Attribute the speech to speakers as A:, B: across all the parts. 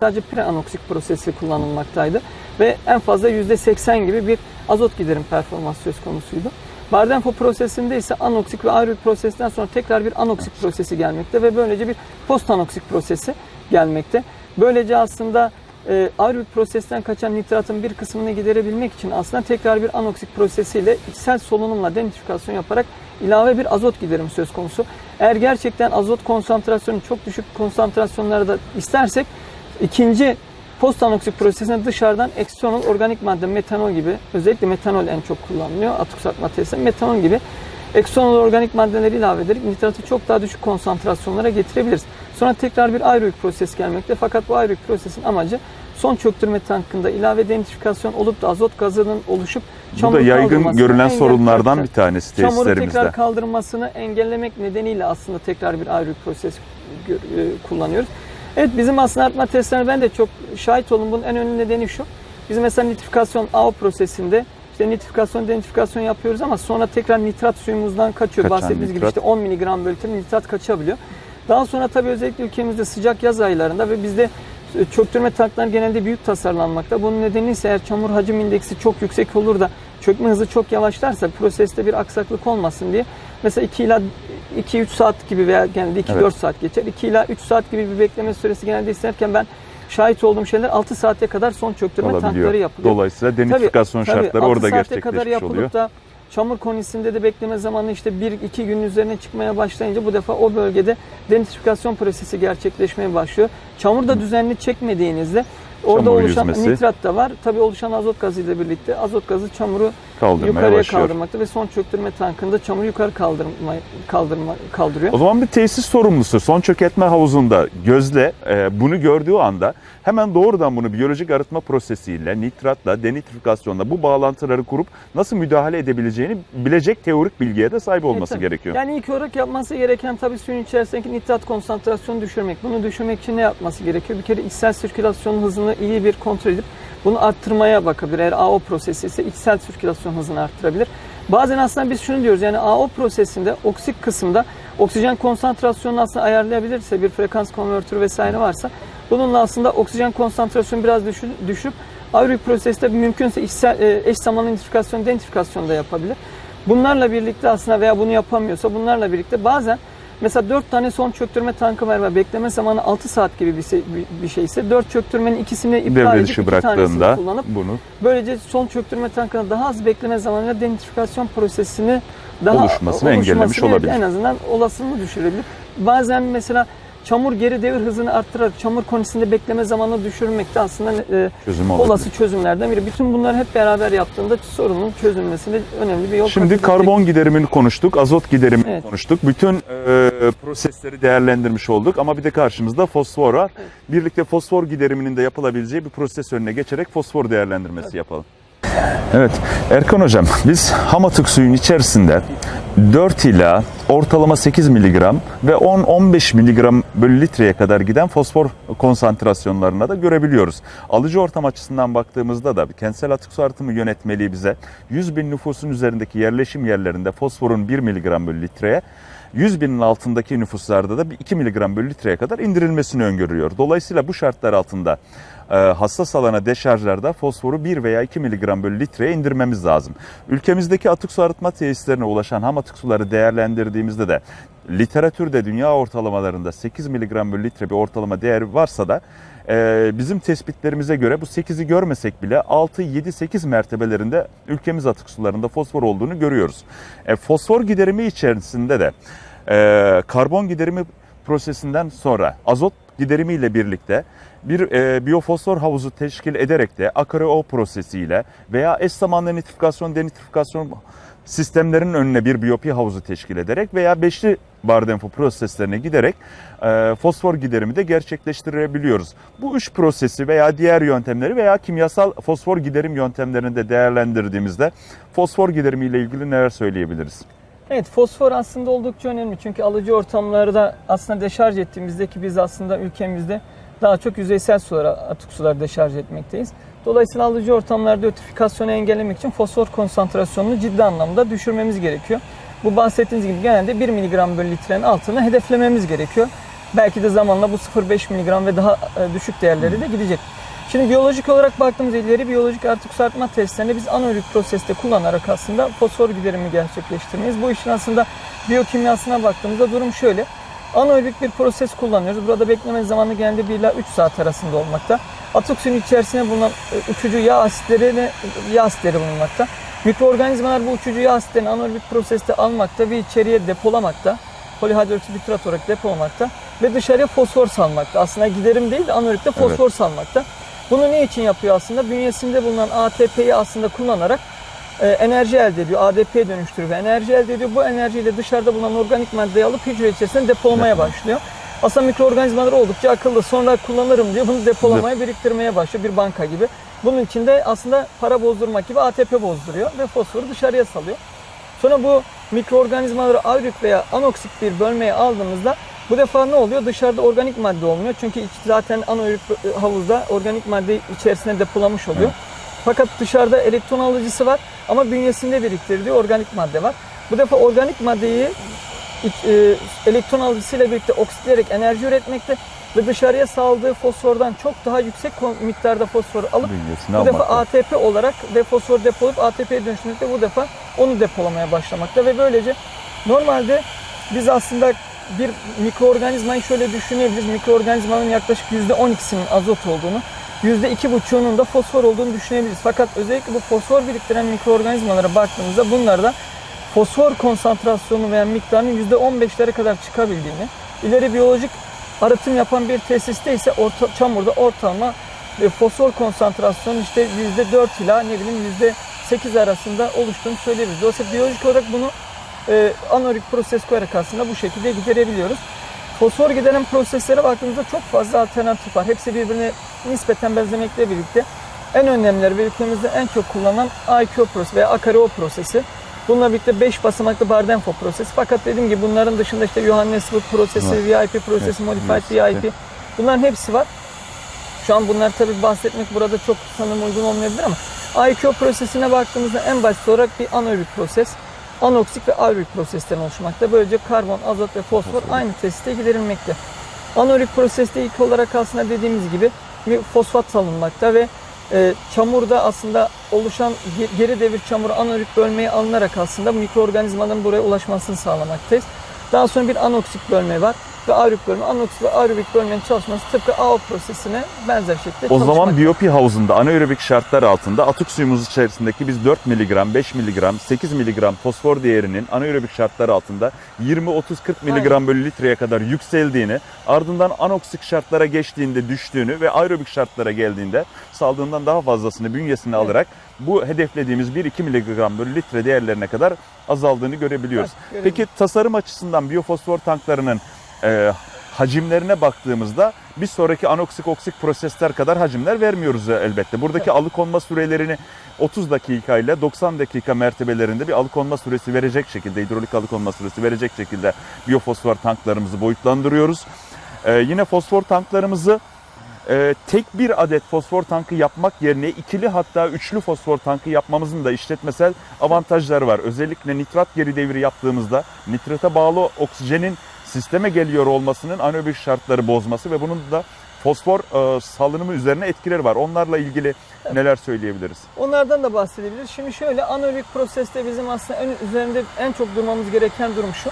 A: sadece preanoksik prosesi kullanılmaktaydı ve en fazla %80 gibi bir azot giderim performans söz konusuydu. Bardenfo prosesinde ise anoksik ve aerobik prosesten sonra tekrar bir anoksik prosesi gelmekte ve böylece bir post anoksik prosesi gelmekte. Böylece aslında e, aerobik prosesten kaçan nitratın bir kısmını giderebilmek için aslında tekrar bir anoksik prosesiyle içsel solunumla denitrifikasyon yaparak ilave bir azot giderim söz konusu. Eğer gerçekten azot konsantrasyonu çok düşük konsantrasyonlarda istersek ikinci post anoksik prosesine dışarıdan eksternal organik madde metanol gibi özellikle metanol en çok kullanılıyor atık sakma tesisinde metanol gibi eksternal organik maddeleri ilave ederek nitratı çok daha düşük konsantrasyonlara getirebiliriz. Sonra tekrar bir aerobik proses gelmekte fakat bu aerobik prosesin amacı son çöktürme tankında ilave denitrifikasyon olup da azot gazının oluşup
B: Bu da
A: çamuru
B: yaygın görülen sorunlardan bir tanesi
A: Çamuru
B: tesislerimizde.
A: tekrar kaldırmasını engellemek nedeniyle aslında tekrar bir aerobik proses e, kullanıyoruz. Evet bizim aslında artma testlerine ben de çok şahit oldum. Bunun en önemli nedeni şu. Biz mesela nitrifikasyon AO prosesinde işte nitrifikasyon, denitrifikasyon yapıyoruz ama sonra tekrar nitrat suyumuzdan kaçıyor.
B: Kaçan
A: Bahsettiğimiz gibi
B: nitrat.
A: işte 10 mg bölü litre nitrat kaçabiliyor. Daha sonra tabii özellikle ülkemizde sıcak yaz aylarında ve bizde e, çöktürme tankları genelde büyük tasarlanmakta. Bunun nedeni ise eğer çamur hacim indeksi çok yüksek olur da çökme hızı çok yavaşlarsa proseste bir aksaklık olmasın diye mesela 2 ila 2-3 saat gibi veya genelde 2-4
B: Evet.
A: saat geçer. 2 ila 3 saat gibi bir bekleme süresi genelde isterken ben şahit olduğum şeyler 6 saate kadar son çöktürme tankları yapılıyor.
B: Dolayısıyla denitrifikasyon
A: Tabii,
B: şartları
A: altı
B: orada
A: saate kadar
B: gerçekleşmiş
A: yapılıp
B: oluyor.
A: da çamur konisinde de bekleme zamanı işte 1-2 günün üzerine çıkmaya başlayınca bu defa o bölgede denitrifikasyon prosesi gerçekleşmeye başlıyor. Çamur da düzenli çekmediğinizde orada
B: Çamur
A: oluşan
B: yüzmesi.
A: nitrat da var. Tabii oluşan azot gazı ile birlikte azot gazı çamuru
B: Kaldırmaya
A: yukarıya
B: başlıyor.
A: kaldırmakta ve son çöktürme tankında çamuru yukarı kaldırma, kaldırma, kaldırıyor.
B: O zaman bir tesis sorumlusu son çökertme havuzunda gözle e, bunu gördüğü anda hemen doğrudan bunu biyolojik arıtma prosesiyle, nitratla, denitrifikasyonla bu bağlantıları kurup nasıl müdahale edebileceğini bilecek teorik bilgiye de sahip olması
A: tabii.
B: gerekiyor.
A: Yani ilk olarak yapması gereken tabii suyun içerisindeki nitrat konsantrasyonu düşürmek. Bunu düşürmek için ne yapması gerekiyor? Bir kere içsel sirkülasyon hızını iyi bir kontrol edip bunu arttırmaya bakabilir. Eğer AO prosesi ise içsel sirkülasyon hızını arttırabilir. Bazen aslında biz şunu diyoruz yani AO prosesinde oksik kısımda oksijen konsantrasyonunu aslında ayarlayabilirse bir frekans konvertörü vesaire varsa bununla aslında oksijen konsantrasyonu biraz düşür, düşürüp aerobik proseste mümkünse içsel, e, eş zamanlı nitrifikasyon, denitrifikasyon da yapabilir. Bunlarla birlikte aslında veya bunu yapamıyorsa bunlarla birlikte bazen mesela 4 tane son çöktürme tankı var ve bekleme zamanı 6 saat gibi bir, şey, bir- şeyse 4 çöktürmenin ikisini iptal
B: Devre
A: edip iki tanesini kullanıp
B: bunu
A: böylece son çöktürme tankına daha az bekleme zamanıyla denitrifikasyon prosesini daha
B: Oluşmasını engellemiş
A: oluşmasını
B: olabilir.
A: En azından olasılığını düşürebilir. Bazen mesela çamur geri devir hızını arttırarak çamur konisinde bekleme zamanını düşürmek de aslında e,
B: çözümü olabilir.
A: olası çözümlerden biri. Bütün bunları hep beraber yaptığında sorunun çözülmesine önemli bir yol
B: Şimdi karbon giderimini konuştuk, azot giderimini
A: Evet.
B: konuştuk. Bütün e, prosesleri değerlendirmiş olduk ama bir de karşımızda fosfor var.
A: Evet.
B: Birlikte fosfor gideriminin de yapılabileceği bir proses önüne geçerek fosfor değerlendirmesi yapalım. Evet Erkan Hocam biz ham atık suyun içerisinde 4 ila ortalama 8 miligram ve 10-15 miligram bölü litreye kadar giden fosfor konsantrasyonlarına da görebiliyoruz. Alıcı ortam açısından baktığımızda da kentsel atık su artımı yönetmeliği bize 100 bin nüfusun üzerindeki yerleşim yerlerinde fosforun 1 miligram bölü litreye 100 binin altındaki nüfuslarda da bir 2 miligram bölü litreye kadar indirilmesini öngörüyor. Dolayısıyla bu şartlar altında hassas alana deşarjlarda fosforu 1 veya 2 miligram bölü litreye indirmemiz lazım. Ülkemizdeki atık su arıtma tesislerine ulaşan ham atık suları değerlendirdiğimizde de literatürde dünya ortalamalarında 8 miligram bölü litre bir ortalama değeri varsa da e, bizim tespitlerimize göre bu 8'i görmesek bile 6, 7, 8 mertebelerinde ülkemiz atık sularında fosfor olduğunu görüyoruz. E, fosfor giderimi içerisinde de e, karbon giderimi prosesinden sonra azot giderimiyle birlikte bir e, biyofosfor havuzu teşkil ederek de AKRO prosesiyle veya eş zamanlı nitrifikasyon denitrifikasyon sistemlerinin önüne bir biyopi havuzu teşkil ederek veya beşli Bardenfo proseslerine giderek e, fosfor giderimi de gerçekleştirebiliyoruz. Bu üç prosesi veya diğer yöntemleri veya kimyasal fosfor giderim yöntemlerini de değerlendirdiğimizde fosfor giderimi ile ilgili neler söyleyebiliriz?
A: Evet fosfor aslında oldukça önemli çünkü alıcı ortamlarda aslında deşarj ettiğimizde ki biz aslında ülkemizde daha çok yüzeysel sulara, atık suları deşarj etmekteyiz. Dolayısıyla alıcı ortamlarda ötrifikasyonu engellemek için fosfor konsantrasyonunu ciddi anlamda düşürmemiz gerekiyor. Bu bahsettiğiniz gibi genelde 1 miligram bölü litrenin altını hedeflememiz gerekiyor. Belki de zamanla bu 0,5 mg ve daha e, düşük değerleri de gidecek. Şimdi biyolojik olarak baktığımız ileri biyolojik artık sarkma testlerinde biz anaerobik proseste kullanarak aslında fosfor giderimi gerçekleştirmeyiz. Bu işin aslında biyokimyasına baktığımızda durum şöyle. Anaerobik bir proses kullanıyoruz. Burada bekleme zamanı genelde 1 ila 3 saat arasında olmakta. Atık suyun içerisine bulunan e, uçucu yağ asitleri yağ asitleri bulunmakta. Mikroorganizmalar bu uçucu yağ asitlerini anaerobik proseste almakta ve içeriye depolamakta. Polihidroksibitrat olarak depolamakta ve dışarıya fosfor salmakta. Aslında giderim değil de anaerobikte fosfor salmakta. Bunu ne için yapıyor aslında? Bünyesinde bulunan ATP'yi aslında kullanarak e, enerji elde ediyor. ADP'ye dönüştürüyor ve enerji elde ediyor. Bu enerjiyle dışarıda bulunan organik maddeyi alıp hücre içerisinde depolamaya başlıyor. Aslında mikroorganizmalar oldukça akıllı. Sonra kullanırım diyor. Bunu depolamaya, biriktirmeye başlıyor. Bir banka gibi. Bunun içinde aslında para bozdurmak gibi ATP bozduruyor ve fosforu dışarıya salıyor. Sonra bu mikroorganizmaları aerob veya anoksik bir bölmeye aldığımızda bu defa ne oluyor? Dışarıda organik madde olmuyor. Çünkü zaten anaerobik havuzda organik madde içerisine depolamış oluyor. Fakat dışarıda elektron alıcısı var ama bünyesinde biriktirdiği organik madde var. Bu defa organik maddeyi e, elektron alıcısıyla birlikte oksitleyerek enerji üretmekte ve dışarıya saldığı fosfordan çok daha yüksek miktarda fosforu alıp
B: Bünyesine
A: bu defa
B: almakta.
A: ATP olarak ve fosfor depolayıp ATP'ye dönüştürmekte bu defa onu depolamaya başlamakta ve böylece normalde biz aslında bir mikroorganizmayı şöyle düşünebiliriz. Mikroorganizmanın yaklaşık %12'sinin azot olduğunu, %2,5'unun da fosfor olduğunu düşünebiliriz. Fakat özellikle bu fosfor biriktiren mikroorganizmalara baktığımızda bunlarda fosfor konsantrasyonu veya miktarının %15'lere kadar çıkabildiğini, ileri biyolojik arıtım yapan bir tesiste ise orta, çamurda ortalama e, fosfor konsantrasyonu işte %4 ila ne bileyim %8 arasında oluştuğunu söyleyebiliriz. Dolayısıyla biyolojik olarak bunu e, anaerobik proses koyarak aslında bu şekilde giderebiliyoruz. Fosfor gideren proseslere baktığımızda çok fazla alternatif var. Hepsi birbirine nispeten benzemekle birlikte en önemlileri ve ülkemizde en çok kullanılan IQ prosesi veya Akareo prosesi. Bununla birlikte 5 basamaklı Bardenfo prosesi. Fakat dediğim gibi bunların dışında işte Johannesburg prosesi, VIP prosesi,
B: Evet,
A: Modified
B: evet,
A: VIP. Bunların hepsi var. Şu an bunlar tabii bahsetmek burada çok sanırım uygun olmayabilir ama IQ prosesine baktığımızda en basit olarak bir anaerobik proses. Anoksik ve aerobik prosesten oluşmakta. Böylece karbon, azot ve fosfor aynı tesiste giderilmekte. Anaerobik proseste ilk olarak aslında dediğimiz gibi bir fosfat salınmakta ve e, çamurda aslında oluşan ge- geri devir çamuru anaerobik bölmeye alınarak aslında mikroorganizmaların buraya ulaşmasını sağlamaktayız. Daha sonra bir anoksik bölme var ve aerobik bölme. Anoksik ve aerobik bölmenin çalışması tıpkı AO prosesine benzer şekilde
B: O zaman biyopi havuzunda anaerobik şartlar altında atık suyumuz içerisindeki biz 4 mg, 5 mg, 8 mg fosfor değerinin anaerobik şartlar altında 20, 30, 40 mg bölü litreye kadar yükseldiğini, ardından anoksik şartlara geçtiğinde düştüğünü ve aerobik şartlara geldiğinde saldığından daha fazlasını bünyesine
A: Evet.
B: alarak bu hedeflediğimiz 1-2 mg bölü litre değerlerine kadar azaldığını görebiliyoruz.
A: Evet,
B: Peki tasarım açısından biyofosfor tanklarının e, hacimlerine baktığımızda bir sonraki anoksik oksik prosesler kadar hacimler vermiyoruz elbette. Buradaki alıkonma sürelerini 30 dakika ile 90 dakika mertebelerinde bir alıkonma süresi verecek şekilde, hidrolik alıkonma süresi verecek şekilde biyofosfor tanklarımızı boyutlandırıyoruz. E, yine fosfor tanklarımızı e, tek bir adet fosfor tankı yapmak yerine ikili hatta üçlü fosfor tankı yapmamızın da işletmesel avantajları var. Özellikle nitrat geri devri yaptığımızda nitrata bağlı oksijenin sisteme geliyor olmasının anaerobik şartları bozması ve bunun da fosfor e, salınımı üzerine etkileri var. Onlarla ilgili neler söyleyebiliriz?
A: Onlardan da bahsedebiliriz. Şimdi şöyle anaerobik proseste bizim aslında en üzerinde en çok durmamız gereken durum şu.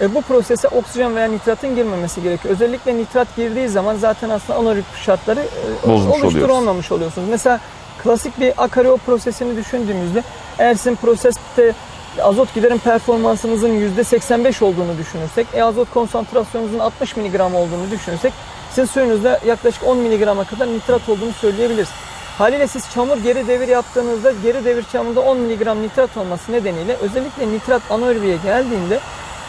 A: E, bu prosese oksijen veya nitratın girmemesi gerekiyor. Özellikle nitrat girdiği zaman zaten aslında anaerobik şartları e,
B: Bozmuş
A: oluyorsunuz. Mesela klasik bir akareo prosesini düşündüğümüzde eğer sizin proseste azot giderim performansınızın %85 olduğunu düşünürsek, e, azot konsantrasyonunuzun 60 mg olduğunu düşünürsek sizin suyunuzda yaklaşık 10 mg'a kadar nitrat olduğunu söyleyebiliriz. Haliyle siz çamur geri devir yaptığınızda geri devir çamurda 10 mg nitrat olması nedeniyle özellikle nitrat anaerobiye geldiğinde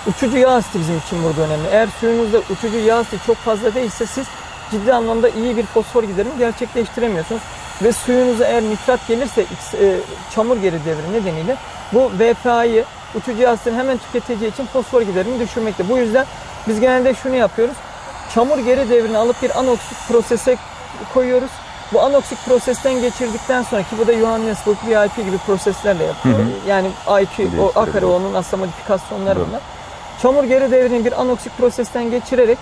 A: uçucu yağ asiti bizim için burada önemli. Eğer suyunuzda uçucu yağ asiti çok fazla değilse siz ciddi anlamda iyi bir fosfor giderimi gerçekleştiremiyorsunuz. Ve suyunuza eğer nitrat gelirse e, çamur geri devri nedeniyle bu VPA'yı uçucu asitini hemen tüketeceği için fosfor giderini düşürmekte. Bu yüzden biz genelde şunu yapıyoruz. Çamur geri devrini alıp bir anoksik prosese koyuyoruz. Bu anoksik prosesten geçirdikten sonra ki bu da Johannesburg VIP gibi proseslerle yapıyor.
B: Hı hı.
A: Yani IQ, o. Akareo'nun aslında modifikasyonları bunlar. Çamur geri devrini bir anoksik prosesten geçirerek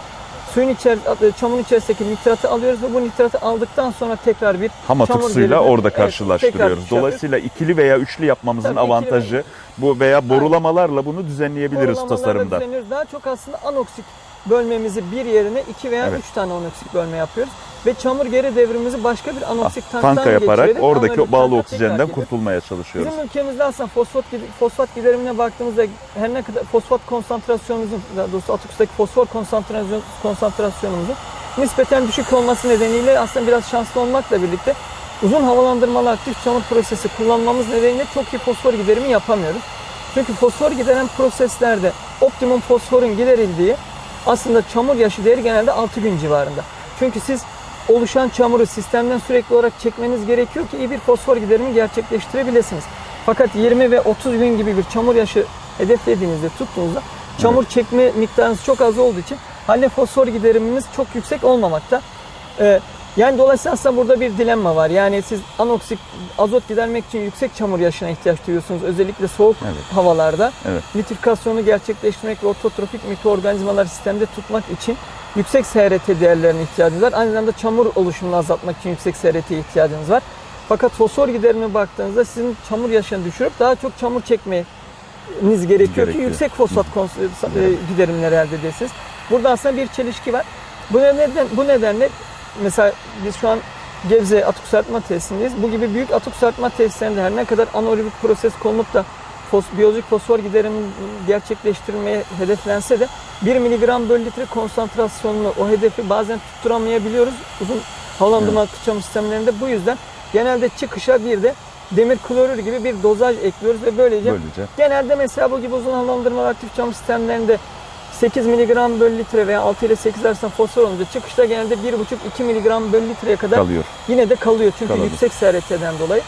A: suyun içer, çamurun içerisindeki nitratı alıyoruz ve bu nitratı aldıktan sonra tekrar bir
B: Hamatuk
A: çamur
B: suyla
A: gerimi-
B: orada
A: Evet,
B: karşılaştırıyoruz.
A: dışarı-
B: Dolayısıyla ikili veya üçlü yapmamızın
A: Tabii
B: avantajı bu veya borulamalarla bunu düzenleyebiliriz tasarımda.
A: Daha çok aslında anoksik bölmemizi bir yerine iki veya
B: Evet.
A: üç tane anoksik bölme yapıyoruz. Ve çamur geri devrimimizi başka bir anoksik tanktan
B: Tanka yaparak oradaki
A: anaerob
B: bağlı oksijenden kurtulmaya çalışıyoruz.
A: Bizim ülkemizde aslında fosfat, fosfat giderimine baktığımızda her ne kadar fosfat konsantrasyonumuzun, daha doğrusu Atuksu'daki fosfor konsantrasyon, konsantrasyonumuzun nispeten düşük olması nedeniyle aslında biraz şanslı olmakla birlikte uzun havalandırmalı aktif çamur prosesi kullanmamız nedeniyle çok iyi fosfor giderimi yapamıyoruz. Çünkü fosfor gideren proseslerde optimum fosforun giderildiği aslında çamur yaşı değeri genelde 6 gün civarında. Çünkü siz oluşan çamuru sistemden sürekli olarak çekmeniz gerekiyor ki iyi bir fosfor giderimi gerçekleştirebilirsiniz. Fakat 20 ve 30 gün gibi bir çamur yaşı hedeflediğinizde tuttuğunuzda çamur çekme miktarınız çok az olduğu için haliyle fosfor gideriminiz çok yüksek olmamakta. Ee, yani dolayısıyla aslında burada bir dilemma var. Yani siz anoksik azot gidermek için yüksek çamur yaşına ihtiyaç duyuyorsunuz. Özellikle soğuk
B: Evet.
A: havalarda
B: Evet.
A: nitrifikasyonu gerçekleştirmek ve ototrofik mikroorganizmaları sistemde tutmak için yüksek SRT değerlerine ihtiyacınız var. Aynı zamanda çamur oluşumunu azaltmak için yüksek SRT'ye ihtiyacınız var. Fakat fosfor giderime baktığınızda sizin çamur yaşını düşürüp daha çok çamur çekmeniz gerekiyor,
B: Gerekiyor.
A: ki yüksek fosfat e, giderimleri elde edesiniz. Burada aslında bir çelişki var. Bu neden bu nedenle mesela biz şu an Gebze atık serpme tesisindeyiz. Bu gibi büyük atık serpme tesislerinde her ne kadar anaerobik proses konulup da fos, biyolojik fosfor giderimini gerçekleştirmeye hedeflense de 1 mg bölü litre konsantrasyonlu o hedefi bazen tutturamayabiliyoruz. Uzun havalandırma akış çamur sistemlerinde bu yüzden genelde çıkışa bir de demir klorür gibi bir dozaj ekliyoruz ve böylece
B: Böylece
A: Genelde mesela bu gibi uzun havalandırma aktif çamur sistemlerinde 8 mg bölü litre veya 6 ile 8 arasında fosfor olunca çıkışta genelde 1,5-2 mg bölü litreye kadar
B: kalıyor.
A: yine de kalıyor. Çünkü
B: Kalabilir.
A: yüksek SRT'den dolayı.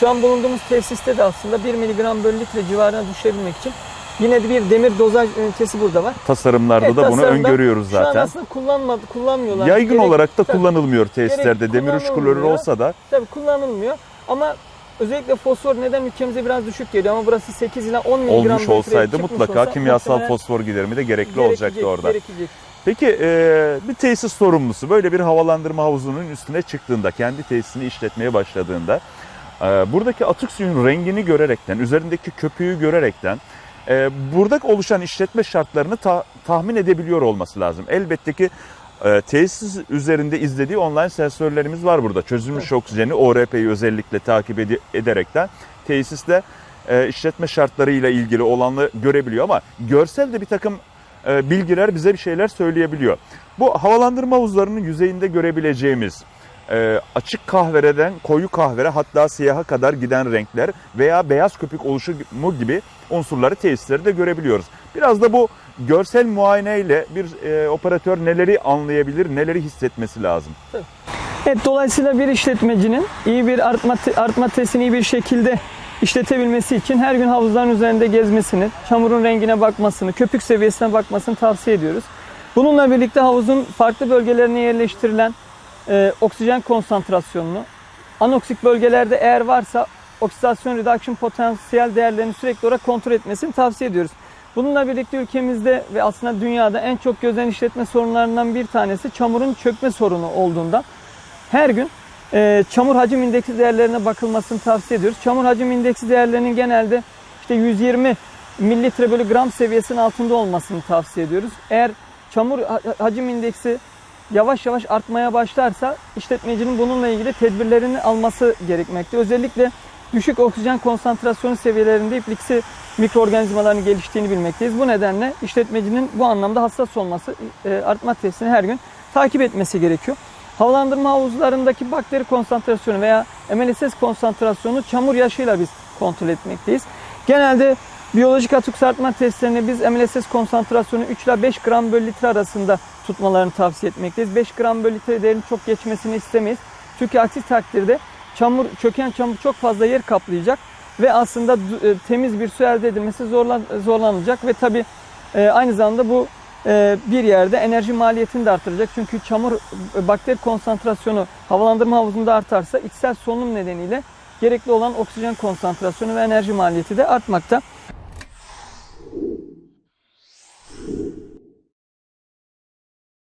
A: Şu an bulunduğumuz tesiste de aslında 1 mg bölü litre civarına düşürebilmek için yine de bir demir dozaj ünitesi burada var.
B: Tasarımlarda
A: Evet,
B: da bunu öngörüyoruz
A: Şu an
B: zaten.
A: aslında kullanma, kullanmıyorlar.
B: Yaygın
A: Gerek-
B: olarak da
A: Tabii.
B: kullanılmıyor tesislerde. Demir üç klorür olsa da
A: Tabii kullanılmıyor ama özellikle fosfor neden ülkemize biraz düşük geliyor ama burası 8 ila 10 mg
B: olmuş olsaydı mutlaka
A: olsa
B: kimyasal fosfor giderimi de gerekli olacaktı orada.
A: Gerekecek.
B: Peki e, bir tesis sorumlusu böyle bir havalandırma havuzunun üstüne çıktığında, kendi tesisini işletmeye başladığında e, buradaki atık suyun rengini görerekten, üzerindeki köpüğü görerekten e, buradaki oluşan işletme şartlarını ta- tahmin edebiliyor olması lazım. Elbette ki e, tesis üzerinde izlediği online sensörlerimiz var burada. Çözülmüş oksijeni ORP'yi özellikle takip ede- ederekten tesiste e, işletme şartlarıyla ilgili olanı görebiliyor ama görsel de bir takım e, bilgiler bize bir şeyler söyleyebiliyor. Bu havalandırma havuzlarının yüzeyinde görebileceğimiz e, açık kahvereden koyu kahvere hatta siyaha kadar giden renkler veya beyaz köpük oluşumu gibi unsurları tesislerde görebiliyoruz. Biraz da bu görsel muayeneyle bir e, operatör neleri anlayabilir, neleri hissetmesi lazım.
A: Evet, dolayısıyla bir işletmecinin iyi bir artma, artma testini iyi bir şekilde işletebilmesi için her gün havuzların üzerinde gezmesini, çamurun rengine bakmasını, köpük seviyesine bakmasını tavsiye ediyoruz. Bununla birlikte havuzun farklı bölgelerine yerleştirilen e, oksijen konsantrasyonunu, anoksik bölgelerde eğer varsa oksidasyon reduction potansiyel değerlerini sürekli olarak kontrol etmesini tavsiye ediyoruz. Bununla birlikte ülkemizde ve aslında dünyada en çok gözden işletme sorunlarından bir tanesi çamurun çökme sorunu olduğundan her gün e, çamur hacim indeksi değerlerine bakılmasını tavsiye ediyoruz. Çamur hacim indeksi değerlerinin genelde işte 120 mililitre bölü gram seviyesinin altında olmasını tavsiye ediyoruz. Eğer çamur ha- hacim indeksi yavaş yavaş artmaya başlarsa işletmecinin bununla ilgili tedbirlerini alması gerekmekte. Özellikle düşük oksijen konsantrasyonu seviyelerinde ipliksi mikroorganizmaların geliştiğini bilmekteyiz. Bu nedenle işletmecinin bu anlamda hassas olması, e, artma testini her gün takip etmesi gerekiyor. Havalandırma havuzlarındaki bakteri konsantrasyonu veya MLSS konsantrasyonu çamur yaşıyla biz kontrol etmekteyiz. Genelde biyolojik atık sartma testlerini biz MLSS konsantrasyonu 3 ile 5 gram bölü litre arasında tutmalarını tavsiye etmekteyiz. 5 gram bölü litre değerinin çok geçmesini istemeyiz. Çünkü aksi takdirde çamur, çöken çamur çok fazla yer kaplayacak ve aslında e, temiz bir su elde edilmesi zorlan, zorlanacak ve tabi aynı zamanda bu e, bir yerde enerji maliyetini de artıracak. Çünkü çamur e, bakteri konsantrasyonu havalandırma havuzunda artarsa içsel solunum nedeniyle gerekli olan oksijen konsantrasyonu ve enerji maliyeti de artmakta.